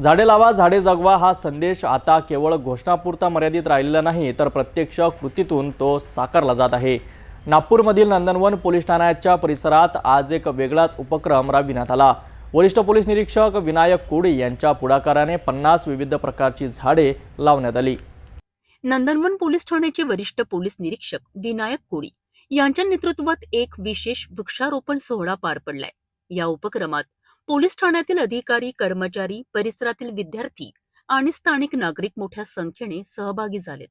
झाडे लावा झाडे जगवा हा संदेश आता केवळ घोषणापुरता मर्यादित राहिलेला नाही तर प्रत्यक्ष कृतीतून तो साकारला जात आहे. नागपूरमधील नंदनवन पोलीस ठाण्याच्या परिसरात आज एक वेगळाच उपक्रम राबविण्यात आला. वरिष्ठ पोलीस निरीक्षक विनायक कोडी यांच्या पुढाकाराने पन्नास विविध प्रकारची झाडे लावण्यात आली. नंदनवन पोलीस ठाण्याचे वरिष्ठ पोलीस निरीक्षक विनायक कोळी यांच्या नेतृत्वात एक विशेष वृक्षारोपण सोहळा पार पडलाय. या उपक्रमात पोलीस ठाण्यातील अधिकारी कर्मचारी परिसरातील विद्यार्थी आणि स्थानिक नागरिक मोठ्या संख्येने सहभागी झालेत.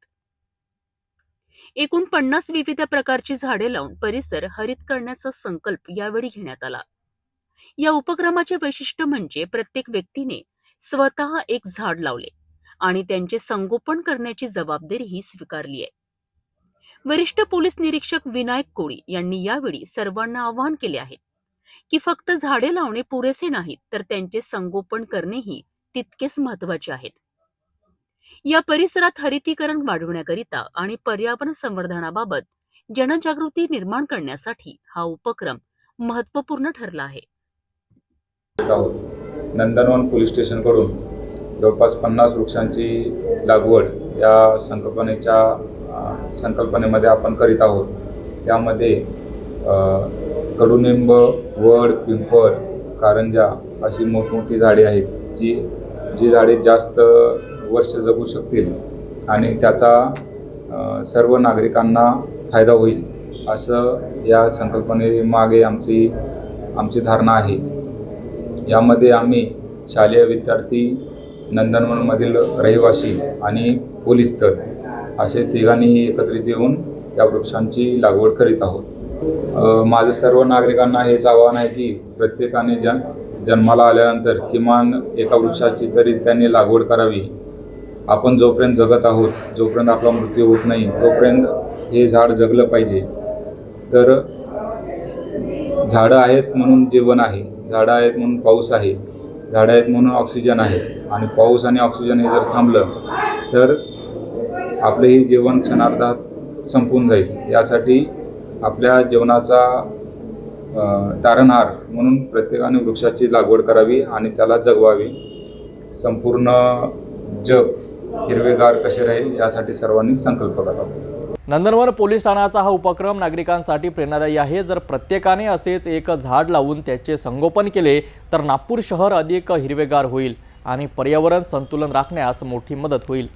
एकूण पन्नास विविध प्रकारची झाडे लावून परिसर हरित करण्याचा संकल्प यावेळी घेण्यात आला. या उपक्रमाचे वैशिष्ट्य म्हणजे प्रत्येक व्यक्तीने स्वतः एक झाड लावले आणि त्यांचे संगोपन करण्याची जबाबदारीही स्वीकारली आहे. वरिष्ठ पोलीस निरीक्षक विनायक कोळी यांनी यावेळी सर्वांना आवाहन केले आहे की फक्त झाडे लावणे पुरेसे नाहीत तर त्यांचे संगोपन करणेही तितकेच महत्त्वाचे आहेत. या परिसरात हरितीकरण वाढवण्याकरिता आणि पर्यावरण संवर्धनाबाबत जनजागृती निर्माण करण्यासाठी हा उपक्रम महत्त्वपूर्ण ठरला आहे. नंदनवन पोलीस स्टेशनकडून जवळपास पन्नास वृक्षांची लागवड या संकल्पनेच्या संकल्पनेमध्ये आपण करीत आहोत. त्यामध्ये कडुनिंब वड पिंपळ कारंजा अशी मोठमोठी झाडे आहेत जी जी झाडे जास्त वर्ष जगू शकतील आणि त्याचा सर्व नागरिकांना फायदा होईल असं या संकल्पनेमागे आमची आमची धारणा आहे. यामध्ये आम्ही शालेय विद्यार्थी नंदनवनमधील रहिवासी आणि पोलीस दल असे तिघांनी एकत्रित येऊन या वृक्षांची लागवड करीत आहोत. माझं सर्व नागरिकांना हेच आवाहन आहे की प्रत्येकाने जन जन्माला आल्यानंतर किमान एका वृक्षाची तरी त्यांनी लागवड करावी. आपण जोपर्यंत जगत आहोत जोपर्यंत आपला मृत्यू होत नाही तोपर्यंत हे झाड जगलं पाहिजे. तर झाडं आहेत म्हणून जीवन आहे झाडं आहेत म्हणून पाऊस आहे झाडं आहेत म्हणून ऑक्सिजन आहे. आणि पाऊस आणि ऑक्सिजन हे जर थांबलं तर आपलं ही जीवन क्षणार्धात संपून जाईल. यासाठी आपल्या जीवनाचा तारणहार म्हणून प्रत्येकाने वृक्षाची लागवड करावी आणि त्याला जगवावी. संपूर्ण जग हिरवेगार कसे राहील यासाठी सर्वांनी संकल्प करावा. नंदनवन पोलीस ठाण्याचा हा उपक्रम नागरिकांसाठी प्रेरणादायी आहे. जर प्रत्येकाने असेच एक झाड लावून त्याचे संगोपन केले तर नागपूर शहर अधिक हिरवेगार होईल आणि पर्यावरण संतुलन राखण्यास मोठी मदत होईल.